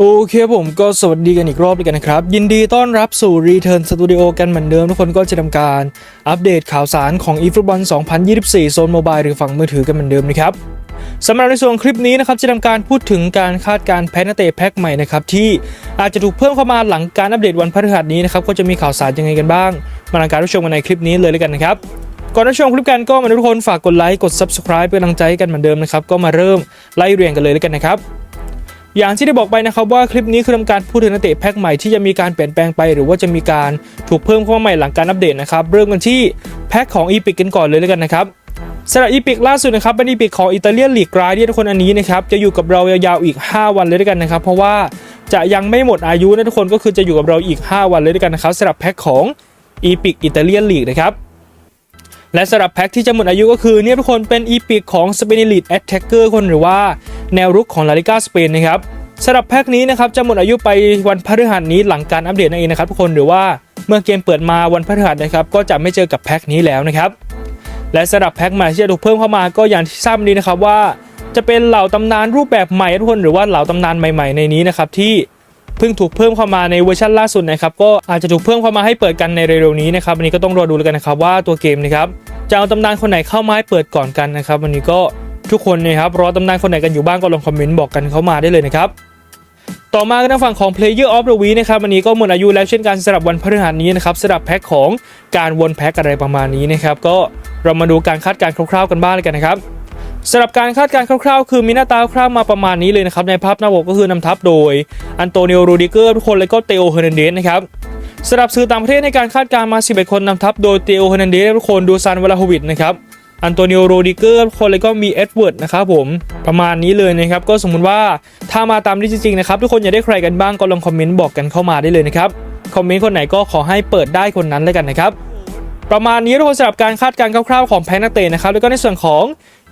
โอเคผมก็สวัสดีกันอีกรอบเลยกันนะครับ ยินดีต้อนรับสู่ Return Studio กันเหมือนเดิมทุกคนก็จะทำการอัปเดตข่าวสารของ eFootball 2024 โซนโมบายหรือฝั่งมือถือกันเหมือนเดิมนะครับสำหรับในส่วนคลิปนี้นะครับจะทำการพูดถึงการคาดการแพทนักเตะแพ็คใหม่นะครับที่อาจจะถูกเพิ่มเข้ามาหลังการอัปเดตวันพฤหัสนี้นะครับก็จะมีข่าวสารยังไงกันบ้าง มาลังการรับชมกันในคลิปนี้เลยแล้วกันนะครับก่อนรับชมคลิปกันก็มาทุกคนฝากกดไลค์กด subscribe เป็นกำลังใจให้กันเหมือนเดิมนะครับก็มาเริ่มไล่เรียงกันเลยแล้วกันนะครับ อย่างที่ได้บอกไปนะครับว่าคลิปนี้คือทำการพูดถึงนักเตะแพ็คใหม่ที่จะมีการเปลี่ยนแปลงไป หรือว่าจะมีการถูกเพิ่มเข้ามาใหม่หลังการอัปเดตนะครับเริ่มกันที่แพ็คของอีพิกกันก่อนเลยแล้วกันนะครับสำหรับอีพิกล่าสุดนะครับเป็นอีพิกของอิตาเลียนลีกรายที่ทุกคนอันนี้นะครับจะอยู่กับเรายาวๆอีก 5 วันเลยด้วยกันนะครับ เพราะว่าจะยังไม่หมดอายุนะทุกคนก็คือจะอยู่กับเราอีก 5 วันเลยด้วยกันนะครับสำหรับแพ็คของอีพิกอิตาเลียนลีกนะครับและสำหรับแพ็คที่จะหมดอายุก็คือเนี่ยทุกคนเป็นอีพิกของสเปน Elite Attacker คนหรือว่า แนวรุกของลาลิกาสเปนนะครับสำหรับแพ็คนี้นะครับจะหมดอายุไปวันพฤหัสนี้หลังการอัปเดตนั่นเองนะครับทุกคนหรือว่าเมื่อเกมเปิดมาวันพฤหัสนะครับก็จะไม่เจอกับแพ็คนี้แล้วนะครับและสำหรับแพ็คใหม่ที่จะถูกเพิ่มเข้ามาก็อย่างที่ทราบดีนะครับว่า จะเป็นเหล่าตำนานรูปแบบใหม่ทุกคนหรือว่าเหล่าตำนานใหม่ ๆในนี้นะครับที่เพิ่งถูกเพิ่มเข้ามาในเวอร์ชันล่าสุดนะครับก็อาจจะถูกเพิ่มเข้ามาให้เปิดกันในเร็วๆนี้นะครับวันนี้ก็ต้องรอดูแล้วกันนะครับว่าตัวเกมนะครับจะเอาตำนานคนไหนเข้ามาให้เปิดก่อนกันนะครับวันนี้ก็ ทุกคนนะครับรอตำนานคนไหนกันอยู่บ้างก็ลองคอมเมนต์บอกกันเข้ามาได้เลยนะครับต่อมาก็ทางฝั่งของ Player of the Week นะครับวันนี้ก็หมดอายุแล้วเช่นกันสำหรับวันพฤหัสนี้นะครับสำหรับแพ็คของการวนแพ็คอะไรประมาณนี้นะครับก็เรามาดูการคาดการณ์คร่าวๆกันบ้างเลยกันนะครับสำหรับการคาดการณ์คร่าวๆ คือมีหน้าตาคร่าวมาประมาณนี้เลยนะครับในภาพหน้าปกก็คือนำทัพโดยอันโตนิโอรูดิเกอร์ทุกคนแล้วก็เตโอเฮอร์นันเดสนะครับสำหรับสื่อต่างประเทศในการคาดการณ์มา 11 คนนำทัพโดยเตโอเฮอร์นันเดสทุกคนดูซานวลาโฮวิดนะครับ อันโตนิโอโรดิเกอร์คนแล้วก็มีเอ็ดเวิร์ดนะครับผมประมาณนี้เลยนะครับก็สมมุติว่าถ้ามาตามนี้จริงๆนะครับทุกคนอยากได้ใครกันบ้างก็ลองคอมเมนต์บอกกันเข้ามาได้เลยนะครับคอมเมนต์คนไหนก็ขอให้เปิดได้คนนั้นเลยกันนะครับประมาณนี้ทุกคนสำหรับการคาดการณ์คร่าวๆของแพนนักเตะนะครับแล้วก็ในส่วนของ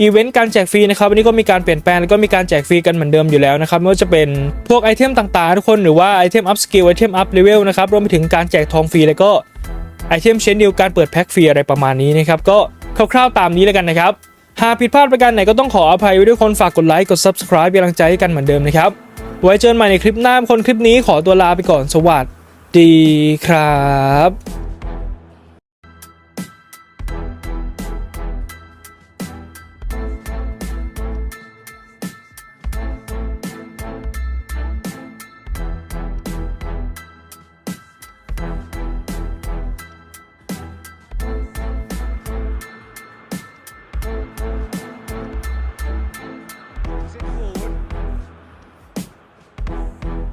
อีเวนต์การแจกฟรีนะครับวันนี้ก็มีการเปลี่ยนแปลงแล้วก็มีการแจกฟรีกันเหมือนเดิมอยู่แล้วนะครับไม่ว่าจะเป็นพวกไอเทมต่างๆ ทุกคนหรือว่าไอเทมอัพสกิลไอเทมอัพเลเวลนะครับรวมไปถึงการแจกทองฟรีแล้วก็ไอเทมเชนดิวการเปิดแพ็คฟรีอะไรประมาณนี้นะครับก็ คร่าวๆตามนี้แล้วกันนะครับ หากผิดพลาดประการไหนก็ต้องขออภัยไว้ด้วยคนฝากกดไลค์กด subscribe เป็นกำลังใจให้กันเหมือนเดิมนะครับ ไว้เจอกันใหม่ในคลิปหน้าคนคลิปนี้ขอตัวลาไปก่อนสวัสดีครับ